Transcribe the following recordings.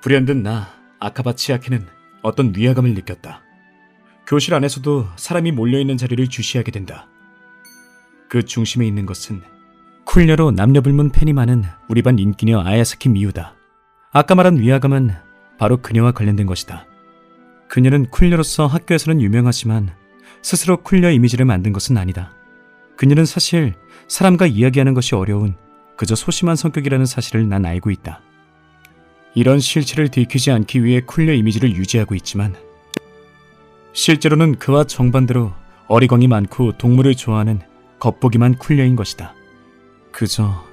불현듯 나 아카바 치아키는 어떤 위화감을 느꼈다. 교실 안에서도 사람이 몰려있는 자리를 주시하게 된다. 그 중심에 있는 것은 쿨녀로 남녀불문 팬이 많은 우리 반 인기녀 아야사키 미유다. 아까 말한 위화감은 바로 그녀와 관련된 것이다. 그녀는 쿨녀로서 학교에서는 유명하지만 스스로 쿨녀 이미지를 만든 것은 아니다. 그녀는 사실 사람과 이야기하는 것이 어려운 그저 소심한 성격이라는 사실을 난 알고 있다. 이런 실체를 들키지 않기 위해 쿨녀 이미지를 유지하고 있지만 실제로는 그와 정반대로 어리광이 많고 동물을 좋아하는 겉보기만 쿨녀인 것이다. 그저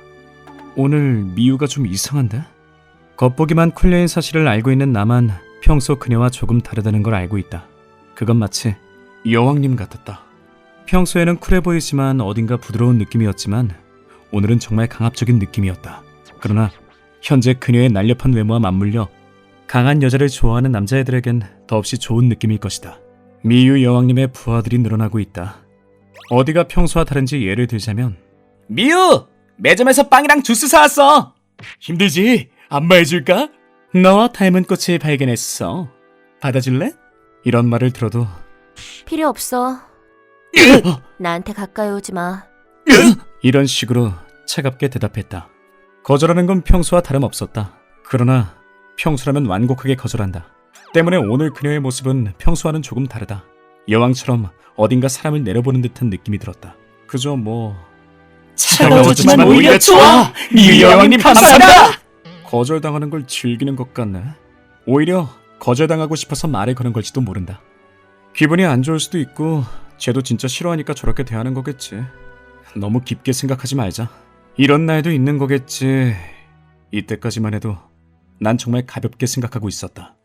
오늘 미유가 좀 이상한데? 겉보기만 쿨녀인 사실을 알고 있는 나만 평소 그녀와 조금 다르다는 걸 알고 있다. 그건 마치 여왕님 같았다. 평소에는 쿨해 보이지만 어딘가 부드러운 느낌이었지만 오늘은 정말 강압적인 느낌이었다. 그러나 현재 그녀의 날렵한 외모와 맞물려 강한 여자를 좋아하는 남자애들에겐 더없이 좋은 느낌일 것이다. 미유 여왕님의 부하들이 늘어나고 있다. 어디가 평소와 다른지 예를 들자면 미유! 매점에서 빵이랑 주스 사왔어! 힘들지? 안마해줄까? 너와 닮은 꽃을 발견했어. 받아줄래? 이런 말을 들어도 필요 없어. 나한테 가까이 오지 마. 이런 식으로 차갑게 대답했다. 거절하는 건 평소와 다름없었다. 그러나 평소라면 완곡하게 거절한다. 때문에 오늘 그녀의 모습은 평소와는 조금 다르다. 여왕처럼 어딘가 사람을 내려보는 듯한 느낌이 들었다. 그저 뭐 차가워지만 오히려 좋아! 미유 여왕님 감사합니다! 거절당하는 걸 즐기는 것 같네. 오히려 거절당하고 싶어서 말을 거는 걸지도 모른다. 기분이 안 좋을 수도 있고 쟤도 진짜 싫어하니까 저렇게 대하는 거겠지. 너무 깊게 생각하지 말자. 이런 날도 있는 거겠지. 이때까지만 해도 난 정말 가볍게 생각하고 있었다.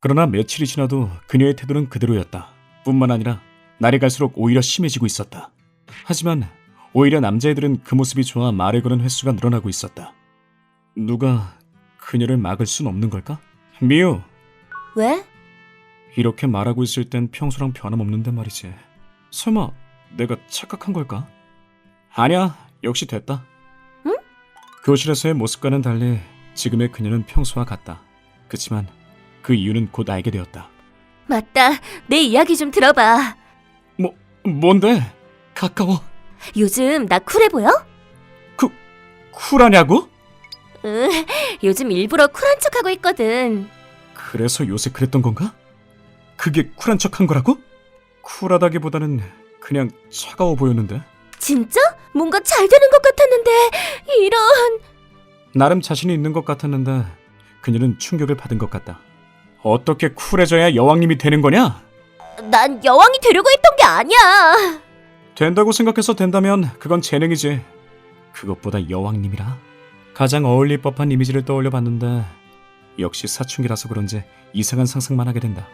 그러나 며칠이 지나도 그녀의 태도는 그대로였다. 뿐만 아니라 날이 갈수록 오히려 심해지고 있었다. 하지만 오히려 남자애들은 그 모습이 좋아 말을 거는 횟수가 늘어나고 있었다. 누가 그녀를 막을 순 없는 걸까? 미유, 왜? 이렇게 말하고 있을 땐 평소랑 변함없는데 말이지. 설마 내가 착각한 걸까? 아니야, 역시 됐다. 응? 교실에서의 모습과는 달리 지금의 그녀는 평소와 같다. 그치만 그 이유는 곧 알게 되었다. 맞다. 내 이야기 좀 들어봐. 뭐, 뭔데? 가까워. 요즘 나 쿨해 보여? 쿨하냐고? 응. 요즘 일부러 쿨한 척하고 있거든. 그래서 요새 그랬던 건가? 그게 쿨한 척한 거라고? 쿨하다기보다는 그냥 차가워 보였는데. 진짜? 뭔가 잘 되는 것 같았는데 이런. 나름 자신이 있는 것 같았는데 그녀는 충격을 받은 것 같다. 어떻게 쿨해져야 여왕님이 되는 거냐? 난 여왕이 되려고 했던 게 아니야. 된다고 생각해서 된다면 그건 재능이지. 그것보다 여왕님이라 가장 어울릴 법한 이미지를 떠올려 봤는데 역시 사춘기라서 그런지 이상한 상상만 하게 된다.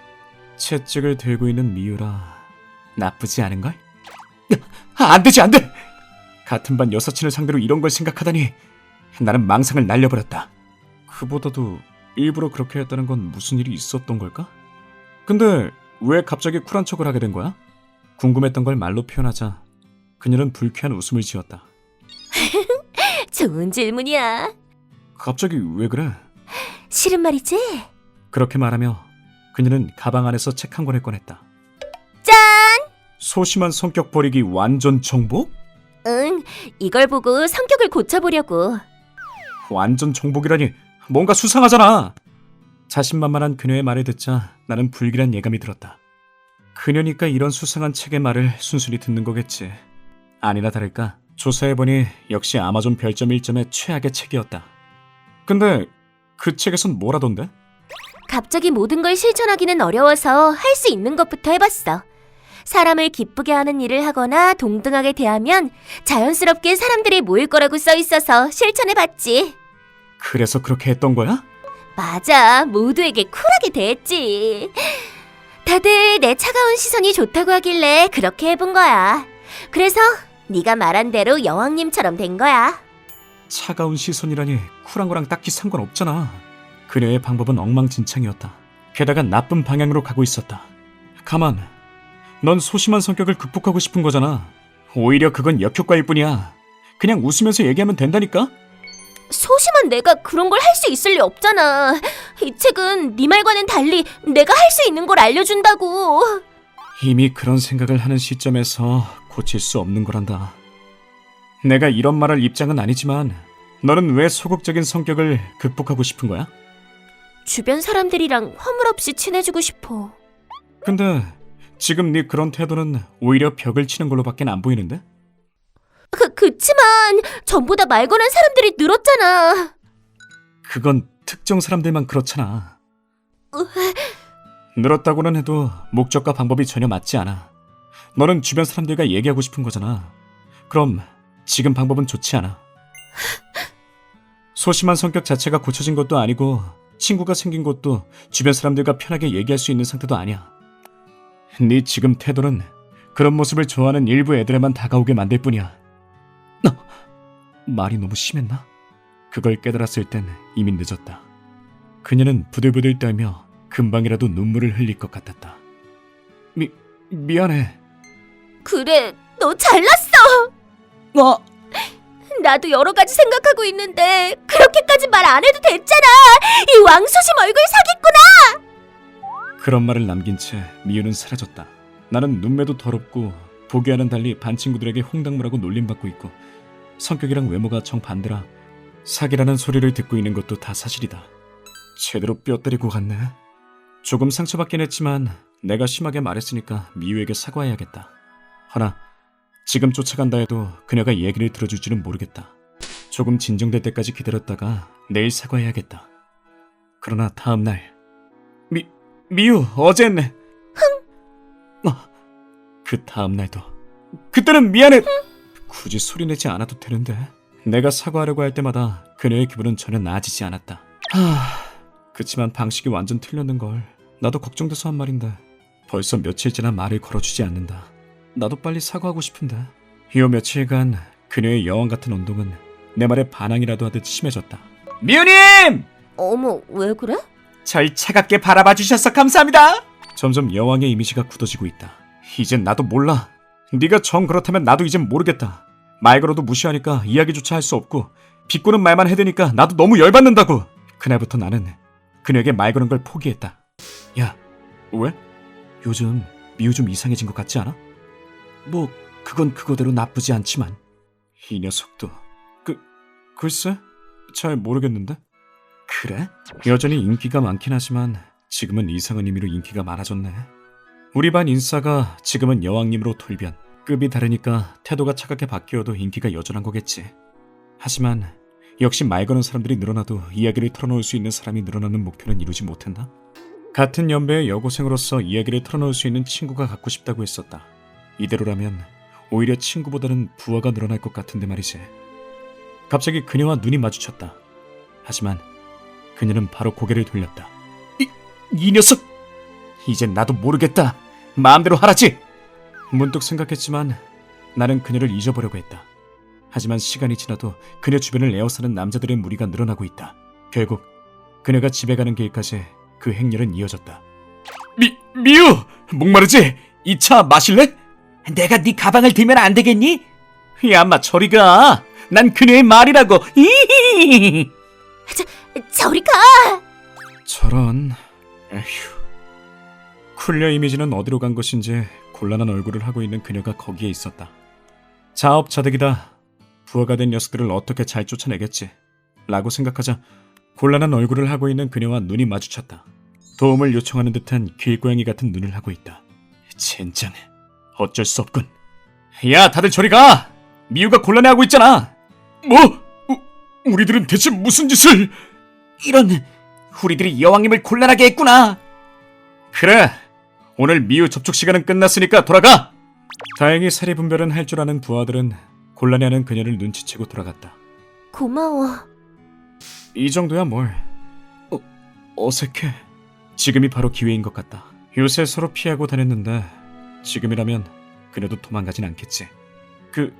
채찍을 들고 있는 미유라 나쁘지 않은 걸? 안 되지 안 돼! 같은 반 여사친을 상대로 이런 걸 생각하다니 나는 망상을 날려버렸다. 그보다도 일부러 그렇게 했다는 건 무슨 일이 있었던 걸까? 근데 왜 갑자기 쿨한 척을 하게 된 거야? 궁금했던 걸 말로 표현하자 그녀는 불쾌한 웃음을 지었다. 좋은 질문이야. 갑자기 왜 그래? 싫은 말이지? 그렇게 말하며 그녀는 가방 안에서 책 한 권을 꺼냈다. 짠! 소심한 성격 버리기 완전 정복? 응. 이걸 보고 성격을 고쳐보려고. 완전 정복이라니 뭔가 수상하잖아. 자신만만한 그녀의 말을 듣자 나는 불길한 예감이 들었다. 그녀니까 이런 수상한 책의 말을 순순히 듣는 거겠지. 아니나 다를까 조사해보니 역시 아마존 별점 1점의 최악의 책이었다. 근데 그 책에선 뭐라던데? 갑자기 모든 걸 실천하기는 어려워서 할 수 있는 것부터 해봤어. 사람을 기쁘게 하는 일을 하거나 동등하게 대하면 자연스럽게 사람들이 모일 거라고 써 있어서 실천해 봤지. 그래서 그렇게 했던 거야? 맞아. 모두에게 쿨하게 대했지. 다들 내 차가운 시선이 좋다고 하길래 그렇게 해본 거야. 그래서 네가 말한 대로 여왕님처럼 된 거야. 차가운 시선이라니 쿨한 거랑 딱히 상관없잖아. 그녀의 방법은 엉망진창이었다. 게다가 나쁜 방향으로 가고 있었다. 가만, 넌 소심한 성격을 극복하고 싶은 거잖아. 오히려 그건 역효과일 뿐이야. 그냥 웃으면서 얘기하면 된다니까? 소심한 내가 그런 걸 할 수 있을 리 없잖아. 이 책은 네 말과는 달리 내가 할 수 있는 걸 알려준다고. 이미 그런 생각을 하는 시점에서 고칠 수 없는 거란다. 내가 이런 말할 입장은 아니지만 너는 왜 소극적인 성격을 극복하고 싶은 거야? 주변 사람들이랑 허물 없이 친해지고 싶어. 근데 지금 네 그런 태도는 오히려 벽을 치는 걸로밖에 안 보이는데? 그, 그치만 전보다 말 거는 사람들이 늘었잖아. 그건 특정 사람들만 그렇잖아. 늘었다고는 해도 목적과 방법이 전혀 맞지 않아. 너는 주변 사람들과 얘기하고 싶은 거잖아. 그럼 지금 방법은 좋지 않아. 소심한 성격 자체가 고쳐진 것도 아니고 친구가 생긴 것도 주변 사람들과 편하게 얘기할 수 있는 상태도 아니야. 네 지금 태도는 그런 모습을 좋아하는 일부 애들에만 다가오게 만들 뿐이야. 너 말이 너무 심했나? 그걸 깨달았을 땐 이미 늦었다. 그녀는 부들부들 떨며 금방이라도 눈물을 흘릴 것 같았다. 미, 미안해. 그래, 너 잘났어. 어? 나도 여러 가지 생각하고 있는데 그렇게까지 말 안 해도 됐잖아. 이 왕소심 얼굴 사기꾼아. 그런 말을 남긴 채 미유는 사라졌다. 나는 눈매도 더럽고 보기와는 달리 반 친구들에게 홍당무라고 놀림받고 있고 성격이랑 외모가 정반대라 사기라는 소리를 듣고 있는 것도 다 사실이다. 제대로 뼈 때리고 갔네. 조금 상처받긴 했지만 내가 심하게 말했으니까 미유에게 사과해야겠다. 허나 지금 쫓아간다 해도 그녀가 얘기를 들어줄지는 모르겠다. 조금 진정될 때까지 기다렸다가 내일 사과해야겠다. 그러나 다음 날 미, 미유 어젠 흥! 어, 그 다음 날도. 그때는 미안해. 굳이 소리내지 않아도 되는데. 내가 사과하려고 할 때마다 그녀의 기분은 전혀 나아지지 않았다. 하 그치만 방식이 완전 틀렸는 걸 나도 걱정돼서 한 말인데 벌써 며칠째나 말을 걸어주지 않는다. 나도 빨리 사과하고 싶은데. 요 며칠간 그녀의 여왕 같은 운동은 내 말에 반항이라도 하듯 심해졌다. 미유님! 어머, 왜 그래? 절 차갑게 바라봐 주셔서 감사합니다. 점점 여왕의 이미지가 굳어지고 있다. 이젠 나도 몰라. 네가 정 그렇다면 나도 이젠 모르겠다. 말 걸어도 무시하니까 이야기조차 할 수 없고 비꼬는 말만 해대니까 나도 너무 열받는다고. 그날부터 나는 그녀에게 말 거는 걸 포기했다. 야, 왜? 요즘 미우 좀 이상해진 것 같지 않아? 뭐 그건 그거대로 나쁘지 않지만 이 녀석도 그 글쎄 잘 모르겠는데. 그래? 여전히 인기가 많긴 하지만 지금은 이상한 의미로 인기가 많아졌네. 우리 반 인싸가 지금은 여왕님으로 돌변. 급이 다르니까 태도가 차갑게 바뀌어도 인기가 여전한 거겠지. 하지만 역시 말 거는 사람들이 늘어나도 이야기를 털어놓을 수 있는 사람이 늘어나는 목표는 이루지 못한다. 같은 연배의 여고생으로서 이야기를 털어놓을 수 있는 친구가 갖고 싶다고 했었다. 이대로라면 오히려 친구보다는 부하가 늘어날 것 같은데 말이지. 갑자기 그녀와 눈이 마주쳤다. 하지만 그녀는 바로 고개를 돌렸다. 이, 이 녀석! 이젠 나도 모르겠다. 마음대로 하라지! 문득 생각했지만 나는 그녀를 잊어보려고 했다. 하지만 시간이 지나도 그녀 주변을 에워싸는 남자들의 무리가 늘어나고 있다. 결국 그녀가 집에 가는 길까지 그 행렬은 이어졌다. 미, 미유! 목마르지? 이 차 마실래? 내가 네 가방을 들면 안 되겠니? 야, 엄마 저리 가! 난 그녀의 말이라고! 이히히히! 저리 가. 저런. 에휴. 쿨려 이미지는 어디로 간 것인지 곤란한 얼굴을 하고 있는 그녀가 거기에 있었다. 자업자득이다. 부하가 된 녀석들을 어떻게 잘 쫓아내겠지? 라고 생각하자 곤란한 얼굴을 하고 있는 그녀와 눈이 마주쳤다. 도움을 요청하는 듯한 길고양이 같은 눈을 하고 있다. 젠장 어쩔 수 없군. 야 다들 저리 가! 미유가 곤란해하고 있잖아! 뭐? 우, 우리들은 대체 무슨 짓을 이런 우리들이 여왕님을 곤란하게 했구나. 그래. 오늘 미유 접촉 시간은 끝났으니까 돌아가. 다행히 사리 분별은 할 줄 아는 부하들은 곤란해하는 그녀를 눈치채고 돌아갔다. 고마워. 이 정도야 뭘. 어, 어색해. 지금이 바로 기회인 것 같다. 요새 서로 피하고 다녔는데 지금이라면 그녀도 도망가진 않겠지. 그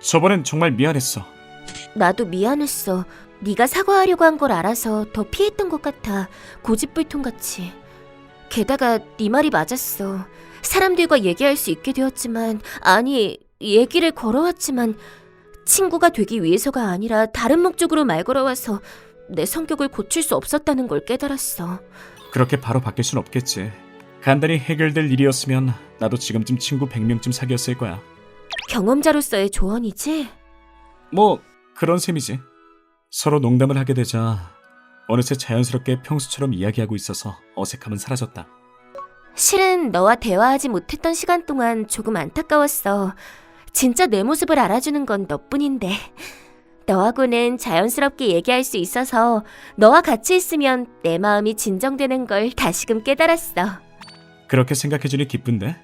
저번엔 정말 미안했어. 나도 미안했어. 네가 사과하려고 한 걸 알아서 더 피했던 것 같아. 고집불통같이. 게다가 네 말이 맞았어. 사람들과 얘기할 수 있게 되었지만 아니 얘기를 걸어왔지만 친구가 되기 위해서가 아니라 다른 목적으로 말 걸어와서 내 성격을 고칠 수 없었다는 걸 깨달았어. 그렇게 바로 바뀔 순 없겠지. 간단히 해결될 일이었으면 나도 지금쯤 친구 100명쯤 사귀었을 거야. 경험자로서의 조언이지? 뭐 그런 셈이지. 서로 농담을 하게 되자 어느새 자연스럽게 평소처럼 이야기하고 있어서 어색함은 사라졌다. 실은 너와 대화하지 못했던 시간 동안 조금 안타까웠어. 진짜 내 모습을 알아주는 건 너뿐인데. 너하고는 자연스럽게 얘기할 수 있어서 너와 같이 있으면 내 마음이 진정되는 걸 다시금 깨달았어. 그렇게 생각해주니 기쁜데?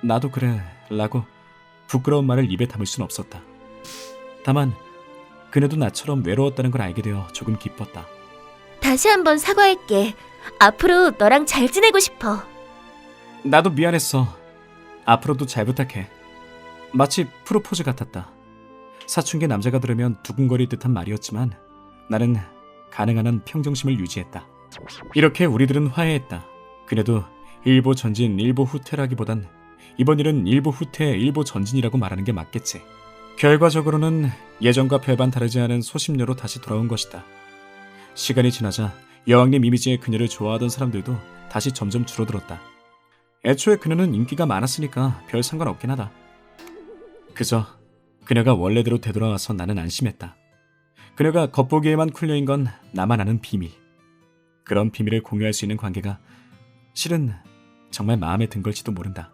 나도 그래 라고 부끄러운 말을 입에 담을 순 없었다. 다만 그녀도 나처럼 외로웠다는 걸 알게 되어 조금 기뻤다. 다시 한번 사과할게. 앞으로 너랑 잘 지내고 싶어. 나도 미안했어. 앞으로도 잘 부탁해. 마치 프로포즈 같았다. 사춘기 남자가 들으면 두근거릴 듯한 말이었지만 나는 가능한 한 평정심을 유지했다. 이렇게 우리들은 화해했다. 그녀도 일보 전진, 일보 후퇴라기보단 이번 일은 일보 후퇴, 일보 전진이라고 말하는 게 맞겠지. 결과적으로는 예전과 별반 다르지 않은 소심녀로 다시 돌아온 것이다. 시간이 지나자 여왕님 이미지의 그녀를 좋아하던 사람들도 다시 점점 줄어들었다. 애초에 그녀는 인기가 많았으니까 별 상관없긴 하다. 그저 그녀가 원래대로 되돌아와서 나는 안심했다. 그녀가 겉보기에만 쿨려인 건 나만 아는 비밀. 그런 비밀을 공유할 수 있는 관계가 실은 정말 마음에 든 걸지도 모른다.